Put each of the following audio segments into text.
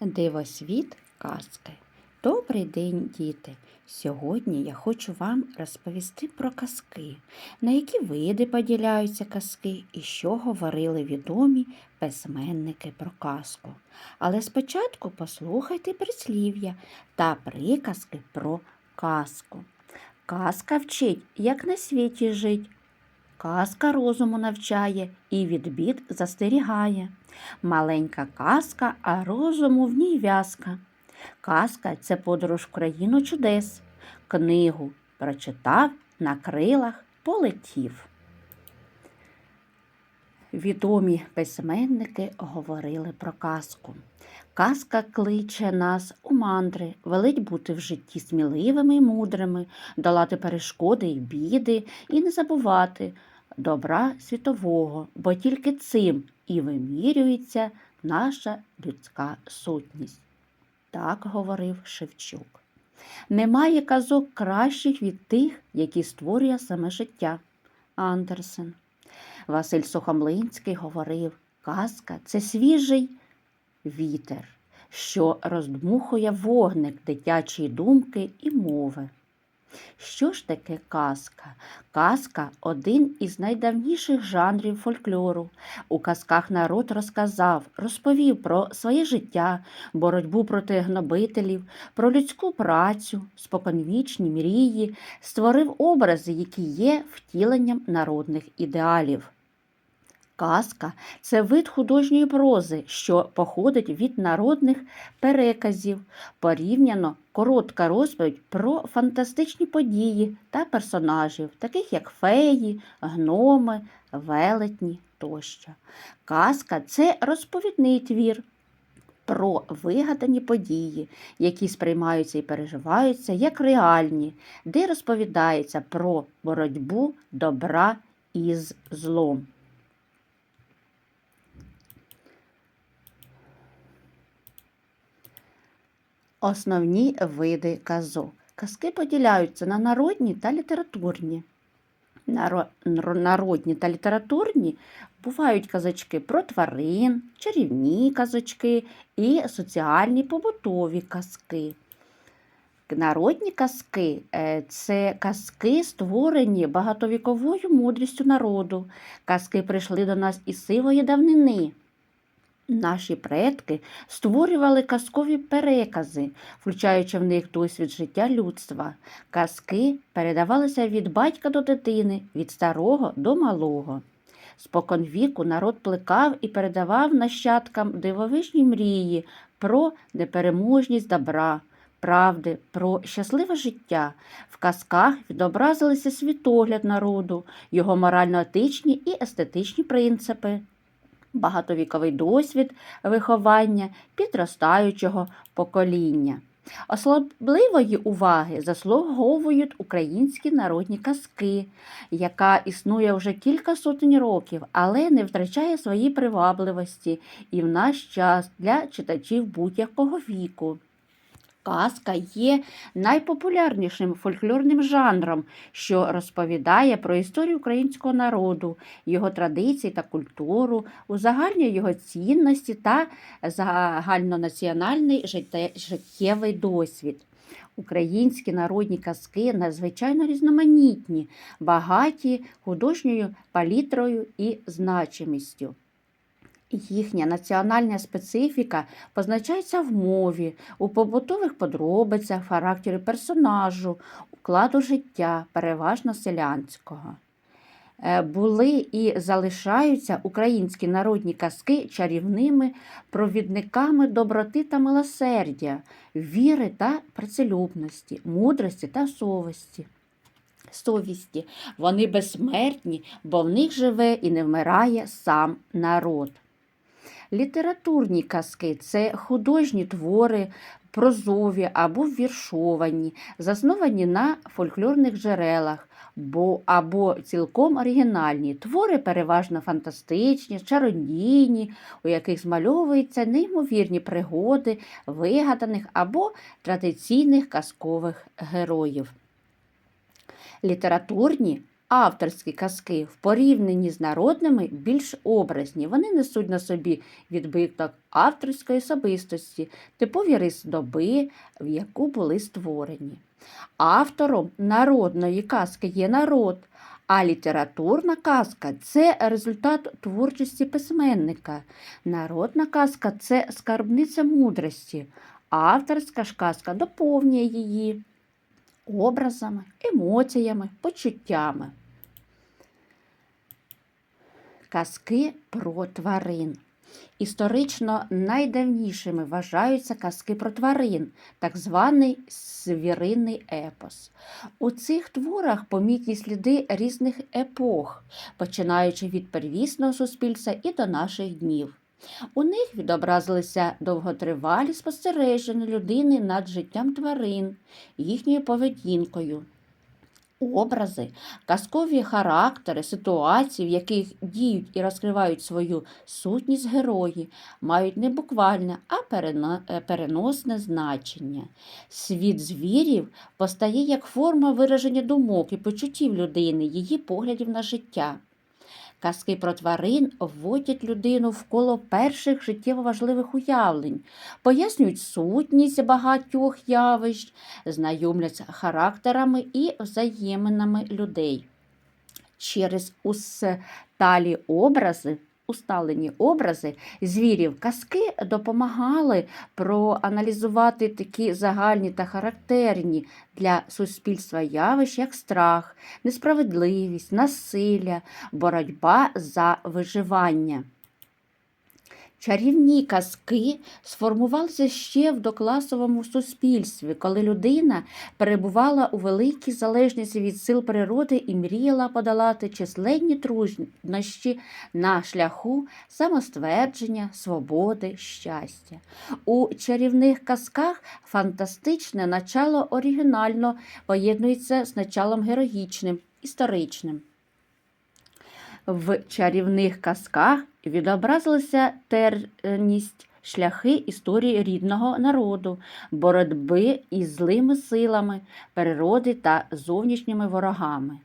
Дивосвіт казки. Добрий день, діти! Сьогодні я хочу вам розповісти про казки, на які види поділяються казки і що говорили відомі письменники про казку. Але спочатку послухайте прислів'я та приказки про казку. Казка вчить, як на світі жить. Казка розуму навчає і від бід застерігає. Маленька казка, а розуму в ній в'язка. Казка це подорож в країну чудес. Книгу прочитав, на крилах полетів. Відомі письменники говорили про казку. Казка кличе нас у мандри, велить бути в житті сміливими й мудрими, долати перешкоди й біди і не забувати добра світового, бо тільки цим і вимірюється наша людська сутність. Так говорив Шевчук. Немає казок кращих від тих, які створює саме життя. Андерсен. Василь Сухомлинський говорив, казка це свіжий вітер, що роздмухує вогник дитячої думки і мови. Що ж таке казка? Казка один із найдавніших жанрів фольклору. У казках народ розказав, розповів про своє життя, боротьбу проти гнобителів, про людську працю, споконвічні мрії, створив образи, які є втіленням народних ідеалів. Казка це вид художньої прози, що походить від народних переказів, порівняно коротка розповідь про фантастичні події та персонажів, таких як феї, гноми, велетні тощо. Казка це розповідний твір. Про вигадані події, які сприймаються і переживаються як реальні, де розповідається про боротьбу добра із злом. Основні види казок. Казки поділяються на народні та літературні. Наро- Народні та літературні бувають казочки про тварин, чарівні казочки і соціальні побутові казки. Народні казки е, це казки, створені багатовіковою мудрістю народу. Казки прийшли до нас із сивої давнини. Наші предки створювали казкові перекази, включаючи в них досвід життя людства. Казки передавалися від батька до дитини, від старого до малого. Споконвіку народ плекав і передавав нащадкам дивовижні мрії про непереможність добра, правди, про щасливе життя. В казках відобразилися світогляд народу, його морально-етичні і естетичні принципи багатовіковий досвід виховання підростаючого покоління. Особливої уваги заслуговують українські народні казки, яка існує вже кілька сотень років, але не втрачає свої привабливості і в наш час для читачів будь-якого віку. Казка є найпопулярнішим фольклорним жанром, що розповідає про історію українського народу, його традиції та культуру, узагальнює його цінності та загальнонаціональний життєвий досвід. Українські народні казки надзвичайно різноманітні, багаті художньою палітрою і значимістю. Їхня національна специфіка позначається в мові, у побутових подробицях, характері персонажу, укладу життя, переважно селянського. Е, Були і залишаються українські народні казки чарівними провідниками доброти та милосердя, віри та працелюбності, мудрості та совісті. Совісті. Вони безсмертні, бо в них живе і не вмирає сам народ. Літературні казки це художні твори, прозові або віршовані, засновані на фольклорних джерелах, бо або цілком оригінальні, твори переважно фантастичні, чародійні, у яких змальовуються неймовірні пригоди вигаданих або традиційних казкових героїв. Літературні Авторські казки в порівнянні з народними більш образні. Вони несуть на собі відбиток авторської особистості, типові риси доби, в яку були створені. Автором народної казки є народ, а літературна казка це результат творчості письменника. Народна казка це скарбниця мудрості, авторська ж казка доповнює її образами, емоціями, почуттями. Казки про тварин. Історично найдавнішими вважаються казки про тварин, так званий свіринний епос. У цих творах помітні сліди різних епох, починаючи від первісного суспільства і до наших днів. У них відобразилися довготривалі спостереження людини над життям тварин, їхньою поведінкою. Образи, казкові характери, ситуації, в яких діють і розкривають свою сутність герої, мають не буквальне, а е, переносне значення. Світ звірів постає як форма вираження думок і почуттів людини, її поглядів на життя. Казки про тварин вводять людину в коло перших життєво важливих уявлень, пояснюють сутність багатьох явищ, знайомляться характерами і взаєминами людей. Через усталі образи, усталені образи звірів казки допомагали проаналізувати такі загальні та характерні для суспільства явищ, як страх, несправедливість, насилля, боротьба за виживання. Чарівні казки сформувалися ще в докласовому суспільстві, коли людина перебувала у великій залежності від сил природи і мріяла подолати численні труднощі на шляху самоствердження, свободи, щастя. У чарівних казках фантастичне начало оригінально поєднується з началом героїчним, історичним. В чарівних казках відобразилася терність, шляхи історії рідного народу, боротьби із злими силами, природи та зовнішніми ворогами.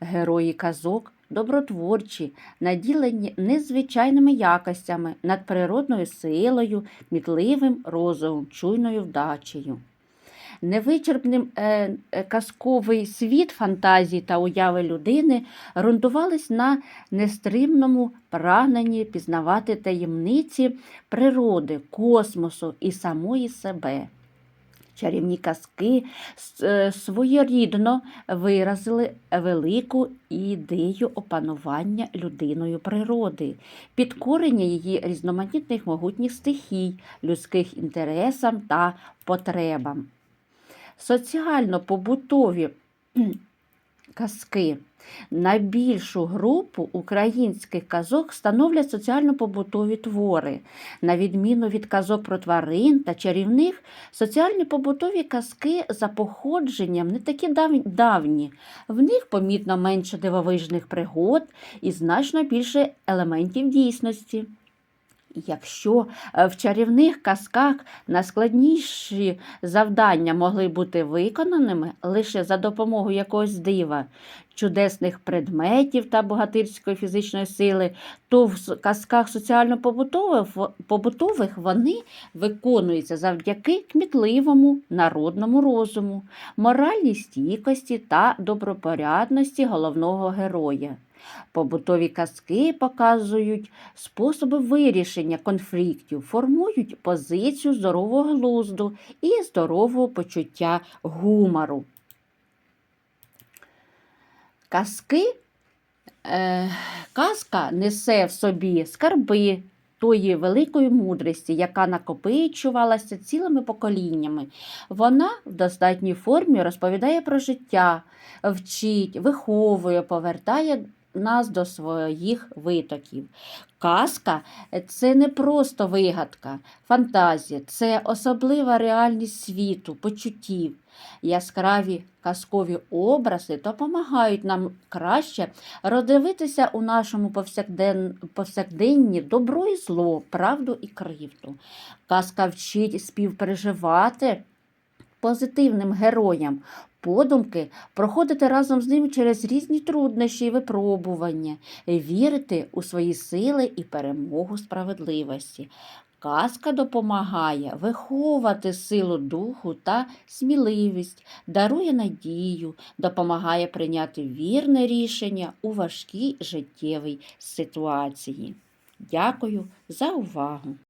Герої казок добротворчі, наділені незвичайними якостями, надприродною силою, мітливим розумом, чуйною вдачею. Невичерпним е, е, казковий світ фантазії та уяви людини ґрунтувались на нестримному прагненні пізнавати таємниці природи, космосу і самої себе. Чарівні казки е, своєрідно виразили велику ідею опанування людиною природи, підкорення її різноманітних могутніх стихій, людських інтересам та потребам. Соціально-побутові казки. Найбільшу групу українських казок становлять соціально-побутові твори. На відміну від казок про тварин та чарівних, соціальні побутові казки за походженням не такі давні. В них помітно менше дивовижних пригод і значно більше елементів дійсності. Якщо е, в чарівних казках найскладніші завдання могли бути виконаними лише за допомогою якогось дива, чудесних предметів та богатирської фізичної сили, то в казках соціально-побутових вони виконуються завдяки кмітливому народному розуму, моральній стійкості та добропорядності головного героя. Побутові казки показують способи вирішення конфліктів, формують позицію здорового глузду і здорового почуття гумору. Казки, е, казка несе в собі скарби тої великої мудрості, яка накопичувалася цілими поколіннями. Вона в достатній формі розповідає про життя, вчить, виховує, повертає нас до своїх витоків. Казка це не просто вигадка, фантазія, це особлива реальність світу, почуттів. Яскраві казкові образи допомагають нам краще роздивитися у нашому повсякден... повсякденні добро і зло, правду і кривду. Казка вчить співпереживати позитивним героям, подумки проходити разом з ним через різні труднощі і випробування, вірити у свої сили і перемогу справедливості. Казка допомагає виховувати силу духу та сміливість, дарує надію, допомагає прийняти вірне рішення у важкій життєвій ситуації. Дякую за увагу!